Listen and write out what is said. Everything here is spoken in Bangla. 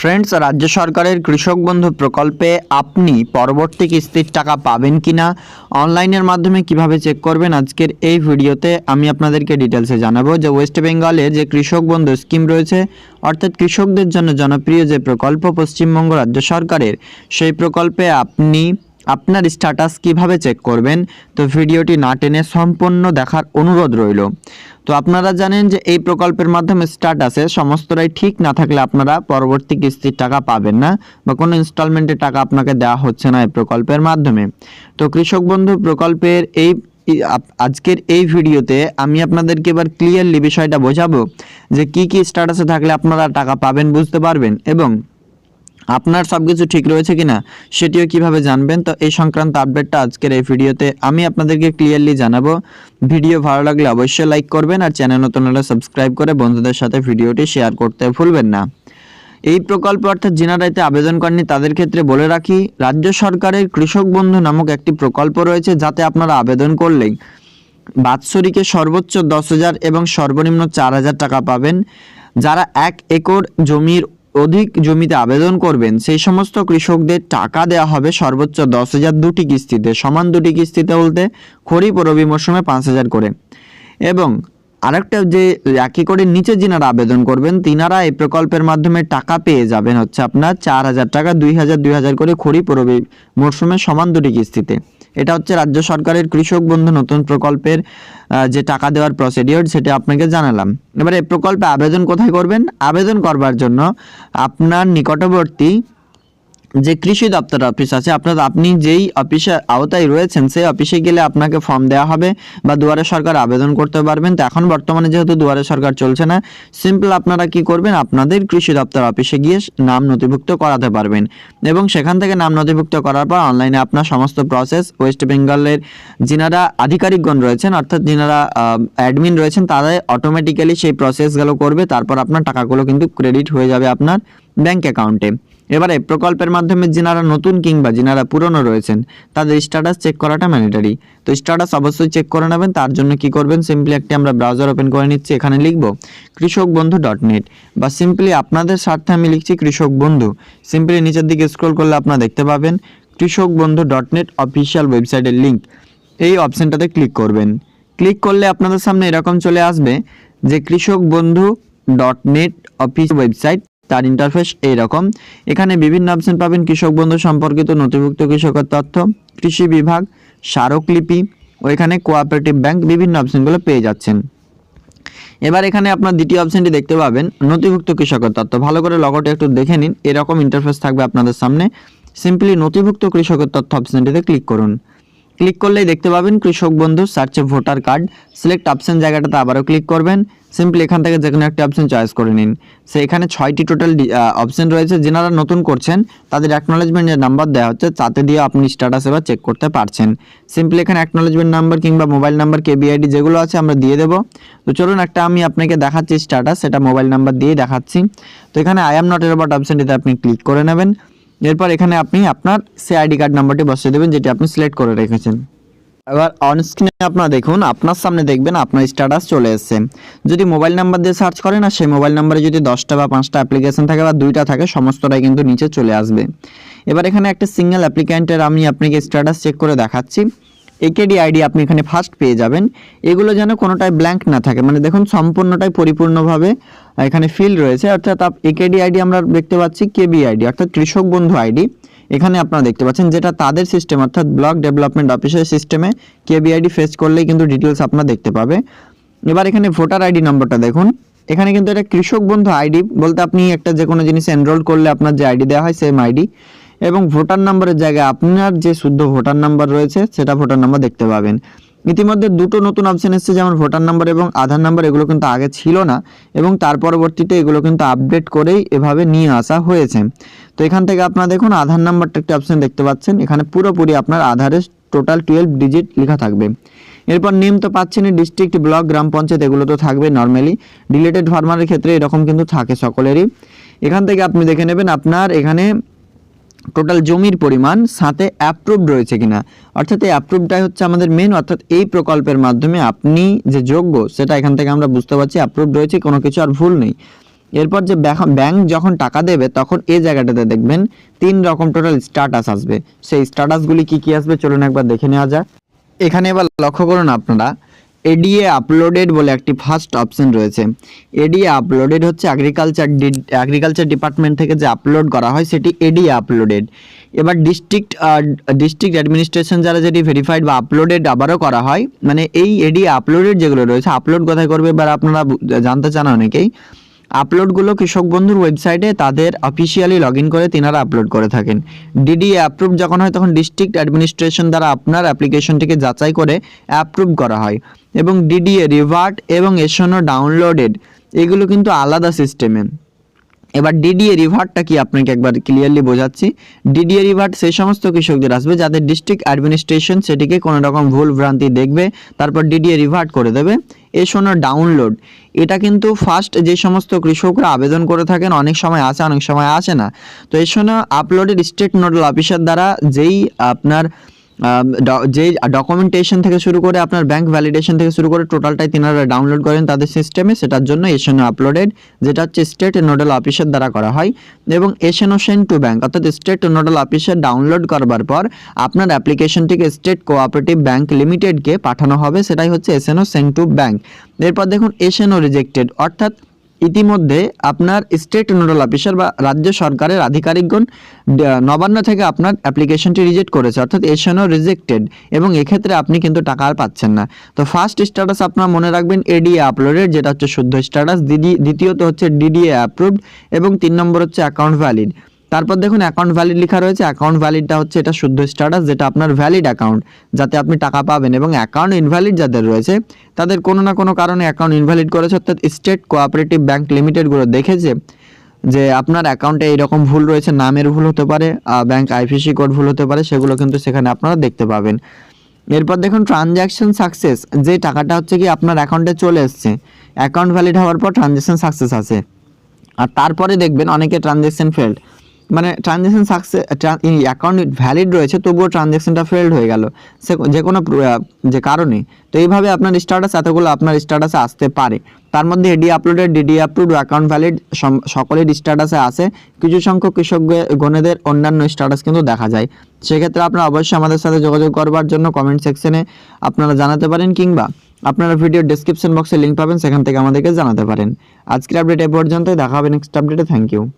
ফ্রেন্ডস রাজ্য সরকারের কৃষক বন্ধু প্রকল্পে আপনি পরবর্তী কিস্তির টাকা পাবেন কিনা? অনলাইনের মাধ্যমে কীভাবে চেক করবেন? আজকের এই ভিডিওতে আমি আপনাদেরকে ডিটেলসে জানাব যে ওয়েস্ট বেঙ্গলের যে কৃষক বন্ধু স্কিম রয়েছে, অর্থাৎ কৃষকদের জন্য জনপ্রিয় যে প্রকল্প পশ্চিমবঙ্গ রাজ্য সরকারের, সেই প্রকল্পে আপনি আপনার স্ট্যাটাস কীভাবে চেক করবেন? তো ভিডিওটি না টেনে সম্পূর্ণ দেখার অনুরোধ রইল। তো আপনারা জানেন যে এই প্রকল্পের মাধ্যমে স্ট্যাটাসে সমস্তটাই ঠিক না থাকলে আপনারা পরবর্তী কিস্তির টাকা পাবেন না বা কোনো ইনস্টলমেন্টের টাকা আপনাকে দেওয়া হচ্ছে না এই প্রকল্পের মাধ্যমে। তো কৃষক বন্ধু, প্রকল্পের এই এই আজকের এই ভিডিওতে আমি আপনাদেরকে এবার ক্লিয়ারলি বিষয়টা বোঝাবো যে কি কি স্ট্যাটাসে থাকলে আপনারা টাকা পাবেন বুঝতে পারবেন এবং আপনার সব কিছু ঠিক রয়েছে কিনা সেটিও কীভাবে জানবেন? তো এই সংক্রান্ত আপডেটটা আজকের এই ভিডিওতে আমি আপনাদেরকে ক্লিয়ারলি জানাব। ভিডিও ভালো লাগলে অবশ্যই লাইক করবেন আর চ্যানেল নতুন হলে সাবস্ক্রাইব করে বন্ধুদের সাথে ভিডিওটি শেয়ার করতে ভুলবেন না। এই প্রকল্প অর্থাৎ যিনারা এতে আবেদন করেননি তাদের ক্ষেত্রে বলে রাখি, রাজ্য সরকারের কৃষক বন্ধু নামক একটি প্রকল্প রয়েছে যাতে আপনারা আবেদন করলেই বাৎসরিকে সর্বোচ্চ দশ হাজার এবং সর্বনিম্ন চার হাজার টাকা পাবেন। যারা এক একর জমির অধিক জমিতে আবেদন করবেন, সেই সমস্ত কৃষকদের টাকা দেওয়া হবে সর্বোচ্চ দশ হাজার দুটি কিস্তিতে, সমান দুটি কিস্তিতে বলতে খরিফ ও রবি মরশুমে পাঁচ হাজার করে। এবং আরেকটা যে একই করে নিচে যিনারা আবেদন করবেন, তিনারা এই প্রকল্পের মাধ্যমে টাকা পেয়ে যাবেন হচ্ছে আপনার চার হাজার টাকা, দুই হাজার দুই হাজার করে খরিফ রবি মরশুমে সমান দুটি কিস্তিতে। এটা হচ্ছে রাজ্য সরকারের কৃষক বন্ধু নতুন প্রকল্পের যে টাকা দেওয়ার প্রসিডিওর সেটা আপনাকে জানালাম। এবারে এই প্রকল্পে আবেদন কোথায় করবেন? আবেদন করবার জন্য আপনার নিকটবর্তী যে কৃষি দপ্তর অফিস আছে, আপনার আপনি যেই অফিসের আওতায় রয়েছেন, সেই অফিসে গেলে আপনাকে ফর্ম দেওয়া হবে বা দুয়ারে সরকার আবেদন করতে পারবেন। তো এখন বর্তমানে যেহেতু দুয়ারে সরকার চলছে না, সিম্পল আপনারা কি করবেন? আপনাদের কৃষি দপ্তর অফিসে গিয়ে নাম নথিভুক্ত করাতে পারবেন এবং সেখান থেকে নাম নথিভুক্ত করার পর অনলাইনে আপনার সমস্ত প্রসেস ওয়েস্ট বেঙ্গলের যিনারা আধিকারিকগণ রয়েছেন, অর্থাৎ যিনারা অ্যাডমিন রয়েছেন, তারাই অটোমেটিক্যালি সেই প্রসেসগুলো করবে। তারপর আপনার টাকাগুলো কিন্তু ক্রেডিট হয়ে যাবে আপনার ব্যাংক অ্যাকাউন্টে এবারে প্রকল্পের মাধ্যমে যিনারা নতুন কিংবা যিনারা পুরনো রয়েছেন, তাদের স্ট্যাটাস চেক করাটা ম্যান্ডেটারি তো স্ট্যাটাস অবশ্যই চেক করে নেবেন, তার জন্য কি করবেন সিম্পলি একটি আমরা ব্রাউজার ওপেন করে নিচ্ছি, এখানে লিখব কৃষক বন্ধু ডট নেট বা সিম্পলি আপনাদের স্বার্থে আমি লিখছি কৃষক বন্ধু সিম্পলি নিচের দিকে স্ক্রল করলে আপনারা দেখতে পাবেন Krishak Bandhu dot net official ওয়েবসাইটের লিঙ্ক এই অপশনটাতে ক্লিক করবেন। ক্লিক করলে আপনাদের সামনে এরকম চলে আসবে যে Krishak Bandhu dot net office website তার ইন্টারফেস এইরকম। এখানে বিভিন্ন অপশন পাবেন কৃষক বন্ধু সম্পর্কিত নথিভুক্ত কৃষকের তথ্য, কৃষি বিভাগ, স্মারকলিপি ও এখানে কোঅপারেটিভ ব্যাংক বিভিন্ন অপশনগুলো পেয়ে যাচ্ছেন। এবার এখানে আপনার দ্বিতীয় অপশনটি দেখতে পাবেন, নথিভুক্ত কৃষকের তথ্য। ভালো করে লগোটা একটু দেখে নিন, এরকম ইন্টারফেস থাকবে আপনাদের সামনে। সিম্পলি নথিভুক্ত কৃষকের তথ্য অপশনটিতে ক্লিক করুন। ক্লিক করলেই দেখতে পাবেন কৃষক বন্ধু সার্চে ভোটার কার্ড, সিলেক্ট অপশন জায়গাটাতে আবারও ক্লিক করবেন, সিম্পলি এখান থেকে যে কোনো একটা অপশন চয়েস করে নিন। সে এখানে ছয়টি টোটাল অপশন রয়েছে, যেনারা নতুন করছেন, তাদের অ্যাকনোলেজমেন্ট যে নাম্বার দেওয়া হচ্ছে, তাতে দিয়ে আপনি স্ট্যাটাস এবার চেক করতে পারছেন। সিম্পলি এখানে অ্যাকনোলেজমেন্ট নাম্বার কিংবা মোবাইল নাম্বার কেবিআইডি যেগুলো আছে আমরা দিয়ে দেবো। তো চলুন একটা আমি আপনাকে দেখাচ্ছি স্ট্যাটাস সেটা মোবাইল নাম্বার দিয়ে দেখাচ্ছি। তো এখানে আই এম নট এর অপশনটিতে আপনি ক্লিক করে নেবেন। এরপর এখানে আপনি আপনার সে আইডি কার্ড নাম্বারটি বসিয়ে দেবেন, যেটি আপনি সিলেক্ট করে রেখেছেন। এবার অনস্ক্রিনে আপনারা দেখুন, আপনার সামনে দেখবেন আপনার স্ট্যাটাস চলে এসেছে। যদি মোবাইল নাম্বার দিয়ে সার্চ করেন, আর সেই মোবাইল নাম্বারে যদি দশটা বা পাঁচটা অ্যাপ্লিকেশন থাকে বা দুইটা থাকে, সমস্তটাই কিন্তু নিচে চলে আসবে। এবার এখানে একটা সিঙ্গেল অ্যাপ্লিক্যান্টের আমি আপনাকে স্ট্যাটাস চেক করে দেখাচ্ছি। একেডি আইডি আপনি এখানে ফার্স্ট পেয়ে যাবেন। এগুলো যেন কোনোটাই ব্ল্যাঙ্ক না থাকে। মানে দেখুন, সম্পূর্ণটাই পরিপূর্ণভাবে এখানে ফিল রয়েছে। অর্থাৎ একেডি আইডি আমরা দেখতে পাচ্ছি কেবি আইডি অর্থাৎ কৃষক বন্ধু আইডি এখানে আপনারা দেখতে পাচ্ছেন যেটা তাদের সিস্টেম অর্থাৎ ব্লক ডেভেলপমেন্ট অফিসের সিস্টেমে কেবিআইডি ফেস করলেই কিন্তু ডিটেলস আপনারা দেখতে পাবে। এবার এখানে ভোটার আইডি নম্বরটা দেখুন। এখানে কিন্তু এটা কৃষক বন্ধু আইডি বলতে আপনি একটা যে কোনো জিনিস এনরোল করলে আপনার যে আইডি দেওয়া হয় সেম আইডি এবং ভোটার নাম্বারের জায়গায় আপনার যে শুদ্ধ ভোটার নাম্বার রয়েছে, সেটা ভোটার নাম্বার দেখতে পাবেন। ইতিমধ্যে দুটো নতুন অপশন এসেছে, যেমন ভোটার নাম্বার এবং আধার নাম্বার, এগুলো কিন্তু আগে ছিল না, এবং তার পরবর্তীতে এগুলো কিন্তু আপডেট করেই এভাবে নিয়ে আসা হয়েছে। তো এখান থেকে আপনারা দেখুন, আধার নাম্বারটা একটা অপশন দেখতে পাচ্ছেন, এখানে পুরোপুরি আপনার আধারের টোটাল টুয়েলভ ডিজিট লেখা থাকবে। এরপর নেম তো পাচ্ছেনই ডিস্ট্রিক্ট ব্লক গ্রাম পঞ্চায়েত, এগুলো তো থাকবে নর্মালি ডিলেটেড ফার্মারের ক্ষেত্রে এরকম কিন্তু থাকে সকলেরই। এখান থেকে আপনি দেখে নেবেন, আপনার এখানে টোটাল জমির পরিমাণ সাথে অ্যাপ্রুভড রয়েছে কিনা। অর্থাৎ এই অ্যাপ্রুভডটাই হচ্ছে আমাদের মেন অর্থাৎ এই প্রকল্পের মাধ্যমে আপনি যে যোগ্য, সেটা এখান থেকে আমরা বুঝতে পারছি অ্যাপ্রুভড রয়েছে, কোনো কিছু আর ভুল নেই। এরপর যে ব্যাংক যখন টাকা দেবে, তখন এই জায়গাটাতে দেখবেন তিন রকম টোটাল স্ট্যাটাস আসবে। সেই স্ট্যাটাসগুলি কি কি আসবে, চলুন একবার দেখে নেওয়া যাক। এখানে এবার লক্ষ্য করুন আপনারা এডিএ আপলোডেড বলে একটি ফার্স্ট অপশন রয়েছে। এডিএ আপলোডেড হচ্ছে এগ্রিকালচার এগ্রিকালচার ডিপার্টমেন্ট থেকে যে আপলোড করা হয়, সেটি এডিএ আপলোডেড এবার ডিস্ট্রিক্ট ডিস্ট্রিক্ট অ্যাডমিনিস্ট্রেশন যারা যেটি ভেরিফাইড বা আপলোডেড আবারও করা হয় মানে এই এডিএ আপলোডেড যেগুলো রয়েছে আপলোড কোথায় করবে এবার আপনারা জানতে চান অনেকেই। আপলোডগুলো কৃষক বন্ধুর ওয়েবসাইটে তাদের অফিসিয়ালি লগ করে তিনারা আপলোড করে থাকেন। ডিডি অ্যাপ্রুভ যখন হয়, তখন ডিস্ট্রিক্ট অ্যাডমিনিস্ট্রেশন দ্বারা আপনার অ্যাপ্লিকেশনটিকে যাচাই করে অ্যাপ্রুভ করা হয়। এবং ডিডিএ রিভার্ট এবং এসনও ডাউনলোডেড এগুলো কিন্তু আলাদা সিস্টেমে এবার ডিডিএ রিভার্টটা কি আপনাকে একবার ক্লিয়ারলি বোঝাচ্ছি। ডিডিএ রিভার্ট সেই সমস্ত কৃষকদের আসবে যাদের ডিস্ট্রিক্ট অ্যাডমিনিস্ট্রেশন সেটিকে কোনো রকম ভুল ভ্রান্তি দেখবে, তারপর ডিডিএ রিভার্ট করে দেবে। এ শোনো ডাউনলোড এটা কিন্তু ফার্স্ট যে সমস্ত কৃষকরা আবেদন করে থাকেন, অনেক সময় আসে, অনেক সময় আসে না। তো এর শোনো আপলোডেড স্টেট নোডাল অফিসার দ্বারা যেই আপনার যে ডকুমেন্টেশন থেকে শুরু করে আপনার ব্যাংক ভ্যালিডেশন থেকে শুরু করে টোটালটাই তিনারা ডাউনলোড করেন তাদের সিস্টেমে সেটার জন্য এসএনও আপলোডেড যেটা হচ্ছে স্টেট নোডাল অফিসের দ্বারা করা হয়। এবং এসএনও সেন্ড টু ব্যাংক অর্থাৎ স্টেট নোডাল অফিসার ডাউনলোড করবার পর আপনার অ্যাপ্লিকেশনটিকে স্টেট কোঅপারেটিভ ব্যাংক লিমিটেডকে পাঠানো হবে, সেটাই হচ্ছে এসএনও সেন্ড টু ব্যাংক এরপর দেখুন এসএনও রিজেক্টেড অর্থাৎ ইতিমধ্যে আপনার স্টেট নোডাল অফিসার বা রাজ্য সরকারের আধিকারিকগণ নবান্ন থেকে আপনার অ্যাপ্লিকেশনটি রিজেক্ট করেছে, অর্থাৎ এশানো রিজেক্টেড এবং এক্ষেত্রে আপনি কিন্তু টাকা আর পাচ্ছেন না। তো ফার্স্ট স্ট্যাটাস আপনার মনে রাখবেন এডিএ আপলোডেড, যেটা হচ্ছে শুদ্ধ স্ট্যাটাস। দ্বিতীয়ত হচ্ছে ডিডিএ অ্যাপ্রুভড এবং তিন নম্বর হচ্ছে অ্যাকাউন্ট ভ্যালিড তারপর দেখুন অ্যাকাউন্ট ভ্যালিড লেখা রয়েছে অ্যাকাউন্ট ভ্যালিডটা হচ্ছে এটা শুদ্ধ স্ট্যাটাস যেটা আপনার ভ্যালিড অ্যাকাউন্ট যাতে আপনি টাকা পাবেন এবং অ্যাকাউন্ট ইনভ্যালিড যাদের রয়েছে, তাদের কোনো না কোনো কারণে অ্যাকাউন্ট ইনভ্যালিড করেছে, অর্থাৎ স্টেট কোঅপারেটিভ ব্যাঙ্ক লিমিটেডগুলো দেখেছে যে আপনার অ্যাকাউন্টে এইরকম ভুল রয়েছে, নামের ভুল হতে পারে ব্যাংক আইপিসি কোড ভুল হতে পারে, সেগুলো কিন্তু সেখানে আপনারা দেখতে পাবেন। এরপর দেখুন ট্রানজ্যাকশন সাকসেস যে টাকাটা হচ্ছে কি আপনার অ্যাকাউন্টে চলে এসছে অ্যাকাউন্ট ভ্যালিড হওয়ার পর ট্রানজ্যাকশন সাকসেস আছে। আর তারপরে দেখবেন অনেকে ট্রানজ্যাকশন ফেল্ড মানে ট্রানজ্যাকশন সাকসেস অ্যাকাউন্ট ভ্যালিড রয়েছে, তবুও ট্রানজ্যাকশনটা ফেল্ড হয়ে গেল। সে, যে কোনো যে কারণে। তো এইভাবে আপনার স্ট্যাটাস এতগুলো আপনার স্ট্যাটাসে আসতে পারে। তার মধ্যে AD uploaded DD upload account valid সকলের স্ট্যাটাসে আসে কিছু সংখ্যক কৃষক গণেদের অন্যান্য স্ট্যাটাস কিন্তু দেখা যায়। সেক্ষেত্রে আপনারা অবশ্যই আমাদের সাথে যোগাযোগ করবার জন্য কমেন্ট সেকশনে আপনারা জানাতে পারেন, কিংবা আপনারা ভিডিও ডেসক্রিপশন বক্সে লিঙ্ক পাবেন, সেখান থেকে আমাদেরকে জানাতে পারেন। আজকের আপডেট এ পর্যন্তই, দেখা হবে নেক্সট আপডেটে থ্যাংক ইউ